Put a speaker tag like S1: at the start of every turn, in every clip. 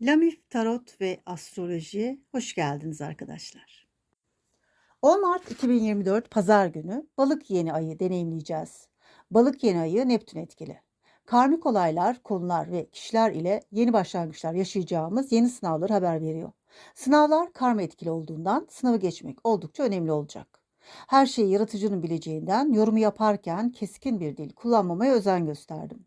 S1: Lamif Tarot ve Astroloji'ye hoş geldiniz arkadaşlar. 10 Mart 2024 Pazar günü Balık yeni ayı deneyimleyeceğiz. Balık yeni ayı Neptün etkili. Karmik olaylar, konular ve kişiler ile yeni başlangıçlar yaşayacağımız yeni sınavlar haber veriyor. Sınavlar karma etkili olduğundan sınavı geçmek oldukça önemli olacak. Her şeyi yaratıcının bileceğinden yorumu yaparken keskin bir dil kullanmamaya özen gösterdim.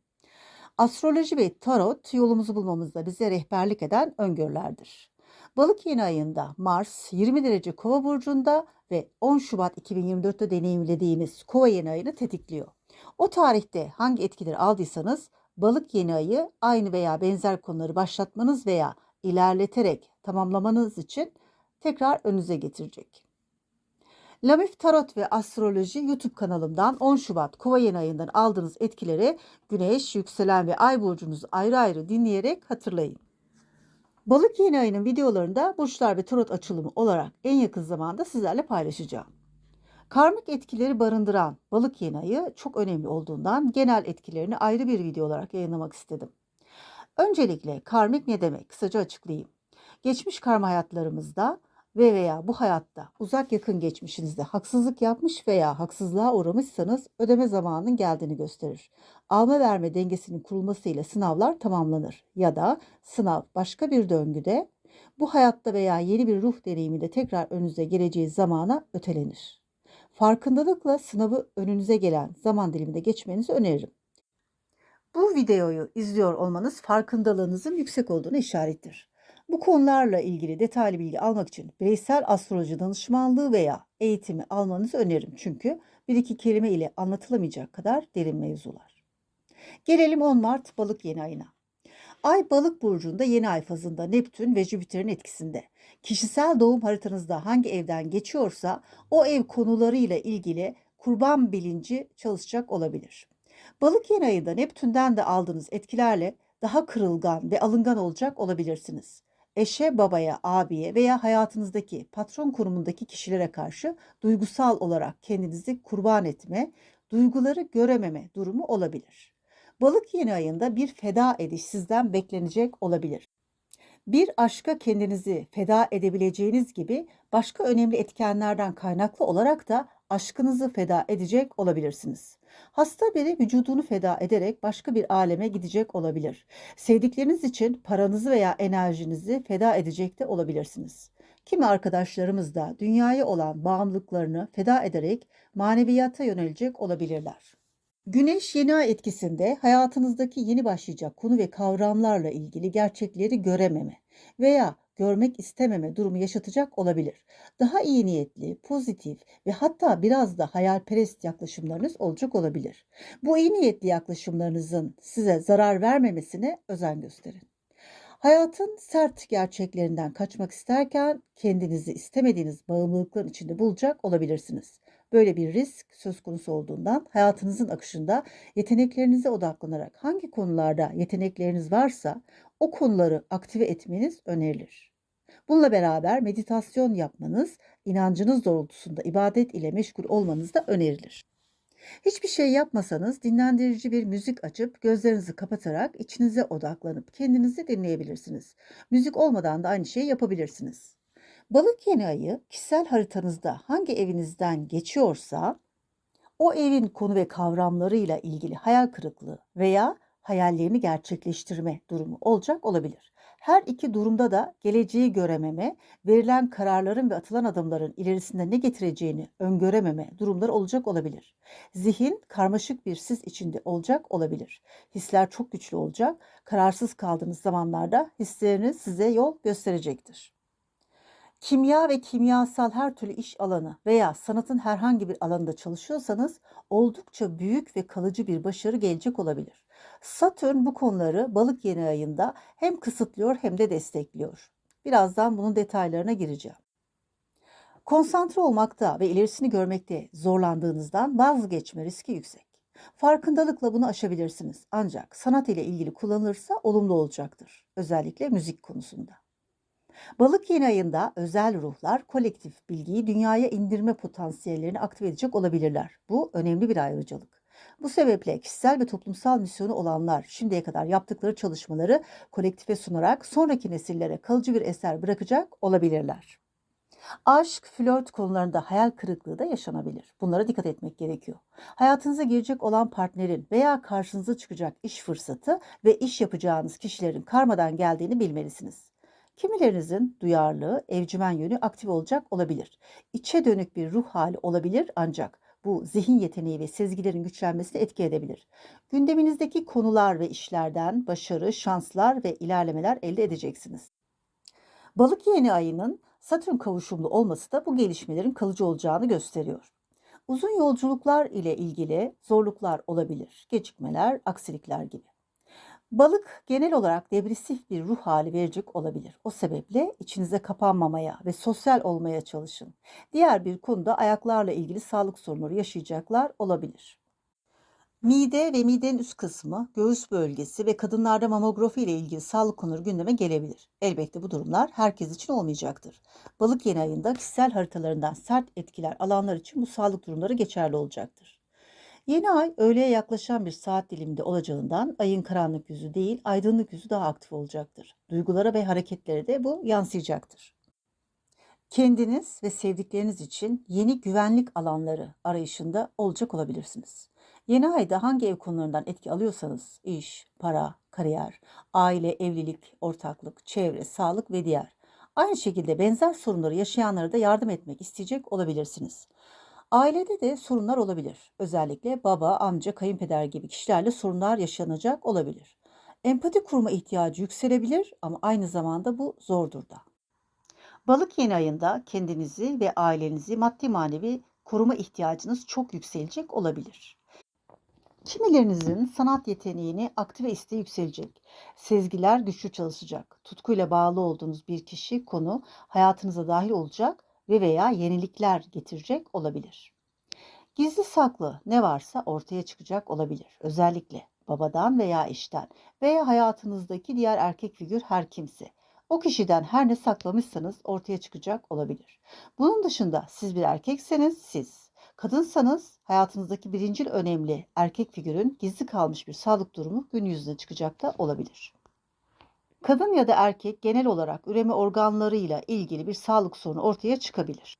S1: Astroloji ve tarot yolumuzu bulmamızda bize rehberlik eden öngörülerdir. Balık yeni ayında Mars 20 derece Kova burcunda ve 10 Şubat 2024'te deneyimlediğimiz Kova yeni ayını tetikliyor. O tarihte hangi etkileri aldıysanız Balık yeni ayı aynı veya benzer konuları başlatmanız veya ilerleterek tamamlamanız için tekrar önünüze getirecek. Lamif Tarot ve Astroloji YouTube kanalımdan 10 Şubat Kova yeni ayından aldığınız etkileri Güneş, Yükselen ve Ay burcunuzu ayrı ayrı dinleyerek hatırlayın. Balık yeni ayının videolarında burçlar ve tarot açılımı olarak en yakın zamanda sizlerle paylaşacağım. Karmik etkileri barındıran balık yeni ayı çok önemli olduğundan genel etkilerini ayrı bir video olarak yayınlamak istedim. Öncelikle karmik ne demek? Kısaca açıklayayım. Geçmiş karma hayatlarımızda ve veya bu hayatta uzak yakın geçmişinizde haksızlık yapmış veya haksızlığa uğramışsanız ödeme zamanının geldiğini gösterir. Alma verme dengesinin kurulmasıyla sınavlar tamamlanır ya da sınav başka bir döngüde bu hayatta veya yeni bir ruh deneyiminde tekrar önünüze geleceği zamana ötelenir. Farkındalıkla sınavı önünüze gelen zaman diliminde geçmenizi öneririm. Bu videoyu izliyor olmanız farkındalığınızın yüksek olduğunu işarettir. Bu konularla ilgili detaylı bilgi almak için bireysel astroloji danışmanlığı veya eğitimi almanızı öneririm. Çünkü bir iki kelime ile anlatılamayacak kadar derin mevzular. Gelelim 10 Mart balık yeni ayına. Ay balık burcunda yeni ay fazında Neptün ve Jüpiter'in etkisinde. Kişisel doğum haritanızda hangi evden geçiyorsa o ev konularıyla ilgili kurban bilinci çalışacak olabilir. Balık yeni ayında Neptün'den de aldığınız etkilerle daha kırılgan ve alıngan olacak olabilirsiniz eşe, babaya, abiye veya hayatınızdaki patron konumundaki kişilere karşı duygusal olarak kendinizi kurban etme, duyguları görememe durumu olabilir. Balık yeni ayında bir feda ediş sizden beklenecek olabilir. Bir aşka kendinizi feda edebileceğiniz gibi başka önemli etkenlerden kaynaklı olarak da aşkınızı feda edecek olabilirsiniz. Hasta biri vücudunu feda ederek başka bir aleme gidecek olabilir. Sevdikleriniz için paranızı veya enerjinizi feda edecek de olabilirsiniz. Kimi arkadaşlarımız da dünyaya olan bağımlılıklarını feda ederek maneviyata yönelecek olabilirler. Güneş yeni ay etkisinde hayatınızdaki yeni başlayacak konu ve kavramlarla ilgili gerçekleri görememe veya görmek istememe durumu yaşatacak olabilir. Daha iyi niyetli, pozitif ve hatta biraz da hayalperest yaklaşımlarınız olacak olabilir. Bu iyi niyetli yaklaşımlarınızın size zarar vermemesine özen gösterin. Hayatın sert gerçeklerinden kaçmak isterken kendinizi istemediğiniz bağımlılıkların içinde bulacak olabilirsiniz. Böyle bir risk söz konusu olduğundan hayatınızın akışında yeteneklerinize odaklanarak hangi konularda yetenekleriniz varsa o konuları aktive etmeniz önerilir. Bununla beraber meditasyon yapmanız, inancınız doğrultusunda ibadet ile meşgul olmanız da önerilir. Hiçbir şey yapmasanız dinlendirici bir müzik açıp gözlerinizi kapatarak içinize odaklanıp kendinizi dinleyebilirsiniz. Müzik olmadan da aynı şeyi yapabilirsiniz. Balık yeni ayı kişisel haritanızda hangi evinizden geçiyorsa o evin konu ve kavramlarıyla ilgili hayal kırıklığı veya hayallerini gerçekleştirme durumu olacak olabilir. Her iki durumda da geleceği görememe, verilen kararların ve atılan adımların ilerisinde ne getireceğini öngörememe durumları olacak olabilir. Zihin karmaşık bir sis içinde olacak olabilir. Hisler çok güçlü olacak. Kararsız kaldığınız zamanlarda hisleriniz size yol gösterecektir. Kimya ve kimyasal her türlü iş alanı veya sanatın herhangi bir alanında çalışıyorsanız oldukça büyük ve kalıcı bir başarı gelecek olabilir. Satürn bu konuları balık yeni ayında hem kısıtlıyor hem de destekliyor. Birazdan bunun detaylarına gireceğim. Konsantre olmakta ve ilerisini görmekte zorlandığınızdan vazgeçme riski yüksek. Farkındalıkla bunu aşabilirsiniz. Ancak sanat ile ilgili kullanılırsa olumlu olacaktır. Özellikle müzik konusunda. Balık yeni ayında özel ruhlar kolektif bilgiyi dünyaya indirme potansiyellerini aktive edecek olabilirler. Bu önemli bir ayrıcalık. Bu sebeple kişisel ve toplumsal misyonu olanlar şimdiye kadar yaptıkları çalışmaları kolektife sunarak sonraki nesillere kalıcı bir eser bırakacak olabilirler. Aşk, flört konularında hayal kırıklığı da yaşanabilir. Bunlara dikkat etmek gerekiyor. Hayatınıza girecek olan partnerin veya karşınıza çıkacak iş fırsatı ve iş yapacağınız kişilerin karmadan geldiğini bilmelisiniz. Kimilerinizin duyarlı, evcimen yönü aktif olacak olabilir. İçe dönük bir ruh hali olabilir ancak bu zihin yeteneği ve sezgilerin güçlenmesine etki edebilir. Gündeminizdeki konular ve işlerden başarı, şanslar ve ilerlemeler elde edeceksiniz. Balık yeni ayının Satürn kavuşumlu olması da bu gelişmelerin kalıcı olacağını gösteriyor. Uzun yolculuklar ile ilgili zorluklar olabilir, gecikmeler, aksilikler gibi. Balık genel olarak depresif bir ruh hali verecek olabilir. O sebeple içinize kapanmamaya ve sosyal olmaya çalışın. Diğer bir konuda ayaklarla ilgili sağlık sorunları yaşayacaklar olabilir. Mide ve midenin üst kısmı, göğüs bölgesi ve kadınlarda mamografi ile ilgili sağlık konuları gündeme gelebilir. Elbette bu durumlar herkes için olmayacaktır. Balık yeni ayında kişisel haritalarından sert etkiler alanlar için bu sağlık durumları geçerli olacaktır. Yeni ay öğleye yaklaşan bir saat diliminde olacağından ayın karanlık yüzü değil aydınlık yüzü daha aktif olacaktır. Duygulara ve hareketlere de bu yansıyacaktır. Kendiniz ve sevdikleriniz için yeni güvenlik alanları arayışında olacak olabilirsiniz. Yeni ayda hangi ev konularından etki alıyorsanız iş, para, kariyer, aile, evlilik, ortaklık, çevre, sağlık ve diğer. Aynı şekilde benzer sorunları yaşayanlara da yardım etmek isteyecek olabilirsiniz. Ailede de sorunlar olabilir. Özellikle baba, amca, kayınpeder gibi kişilerle sorunlar yaşanacak olabilir. Empati kurma ihtiyacı yükselebilir ama aynı zamanda bu zordur da. Balık yeni ayında kendinizi ve ailenizi maddi manevi koruma ihtiyacınız çok yükselecek olabilir. Kimilerinizin sanat yeteneğini aktif ve isteği yükselecek. Sezgiler güçlü çalışacak. Tutkuyla bağlı olduğunuz bir kişi, konu hayatınıza dahil olacak ve veya yenilikler getirecek olabilir. Gizli saklı ne varsa ortaya çıkacak olabilir. Özellikle babadan veya eşten veya hayatınızdaki diğer erkek figür her kimse. O kişiden her ne saklamışsanız ortaya çıkacak olabilir. Bunun dışında siz bir erkekseniz siz, kadınsanız hayatınızdaki birincil önemli erkek figürün gizli kalmış bir sağlık durumu gün yüzüne çıkacak da olabilir. Kadın ya da erkek genel olarak üreme organlarıyla ilgili bir sağlık sorunu ortaya çıkabilir.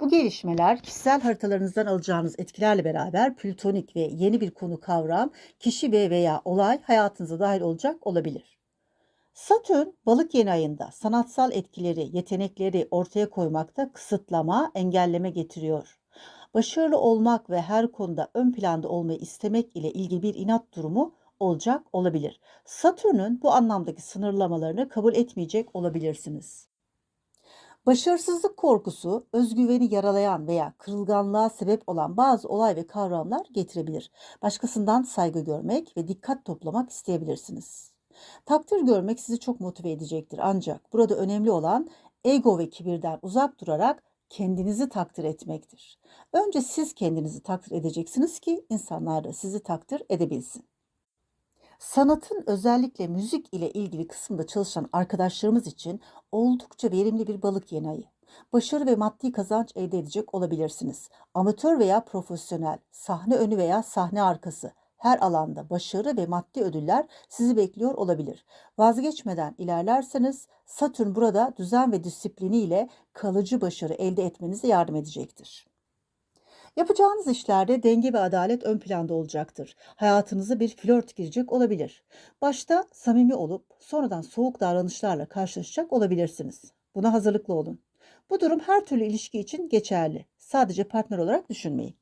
S1: Bu gelişmeler kişisel haritalarınızdan alacağınız etkilerle beraber plütonik ve yeni bir konu kavram, kişi ve veya olay hayatınıza dahil olacak olabilir. Satürn balık yeni ayında sanatsal etkileri, yetenekleri ortaya koymakta kısıtlama, engelleme getiriyor. Başarılı olmak ve her konuda ön planda olmayı istemek ile ilgili bir inat durumu olacak olabilir. Satürn'ün bu anlamdaki sınırlamalarını kabul etmeyecek olabilirsiniz. Başarısızlık korkusu, özgüveni yaralayan veya kırılganlığa sebep olan bazı olay ve kavramlar getirebilir. Başkasından saygı görmek ve dikkat toplamak isteyebilirsiniz. Takdir görmek sizi çok motive edecektir ancak burada önemli olan ego ve kibirden uzak durarak kendinizi takdir etmektir. Önce siz kendinizi takdir edeceksiniz ki insanlar da sizi takdir edebilsin. Sanatın özellikle müzik ile ilgili kısımda çalışan arkadaşlarımız için oldukça verimli bir balık yeni ayı. Başarı ve maddi kazanç elde edecek olabilirsiniz. Amatör veya profesyonel, sahne önü veya sahne arkası her alanda başarı ve maddi ödüller sizi bekliyor olabilir. Vazgeçmeden ilerlerseniz Satürn burada düzen ve disiplini ile kalıcı başarı elde etmenize yardım edecektir. Yapacağınız işlerde denge ve adalet ön planda olacaktır. Hayatınıza bir flört girecek olabilir. Başta samimi olup sonradan soğuk davranışlarla karşılaşacak olabilirsiniz. Buna hazırlıklı olun. Bu durum her türlü ilişki için geçerli. Sadece partner olarak düşünmeyin.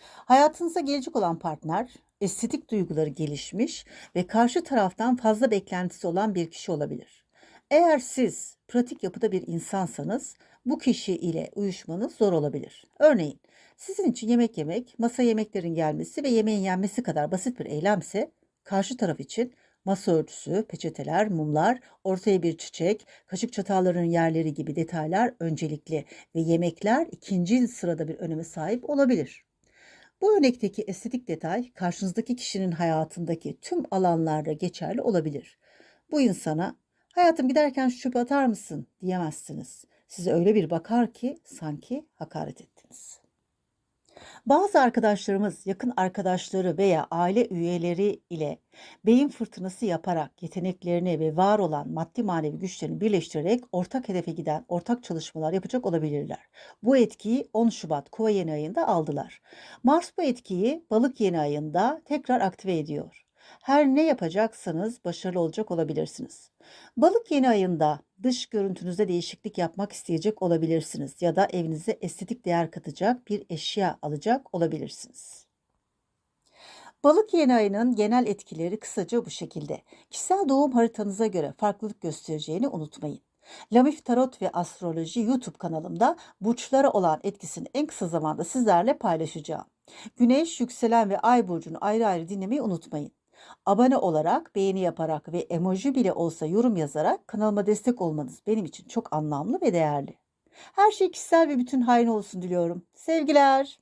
S1: Hayatınıza gelecek olan partner estetik duyguları gelişmiş ve karşı taraftan fazla beklentisi olan bir kişi olabilir. Eğer siz pratik yapıda bir insansanız bu kişi ile uyuşmanız zor olabilir. Örneğin sizin için yemek yemek, masa yemeklerin gelmesi ve yemeğin yenmesi kadar basit bir eylemse karşı taraf için masa örtüsü, peçeteler, mumlar, ortaya bir çiçek, kaşık çatalların yerleri gibi detaylar öncelikli ve yemekler ikinci sırada bir öneme sahip olabilir. Bu örnekteki estetik detay karşınızdaki kişinin hayatındaki tüm alanlarda geçerli olabilir. Bu insana hayatım giderken şu çöpü atar mısın diyemezsiniz. Size öyle bir bakar ki sanki hakaret ettiniz. Bazı arkadaşlarımız yakın arkadaşları veya aile üyeleri ile beyin fırtınası yaparak yeteneklerini ve var olan maddi manevi güçlerini birleştirerek ortak hedefe giden ortak çalışmalar yapacak olabilirler. Bu etkiyi 10 Şubat Kova yeni ayında aldılar. Mars bu etkiyi Balık yeni ayında tekrar aktive ediyor. Her ne yapacaksanız başarılı olacak olabilirsiniz. Balık yeni ayında dış görüntünüzde değişiklik yapmak isteyecek olabilirsiniz ya da evinize estetik değer katacak bir eşya alacak olabilirsiniz. Balık yeni ayının genel etkileri kısaca bu şekilde. Kişisel doğum haritanıza göre farklılık göstereceğini unutmayın. Lamif Tarot ve Astroloji YouTube kanalımda burçlara olan etkisini en kısa zamanda sizlerle paylaşacağım. Güneş, yükselen ve ay burcunu ayrı ayrı dinlemeyi unutmayın. Abone olarak, beğeni yaparak ve emoji bile olsa yorum yazarak kanalıma destek olmanız benim için çok anlamlı ve değerli. Her şey kişisel ve bütün hayrına olsun diliyorum. Sevgiler.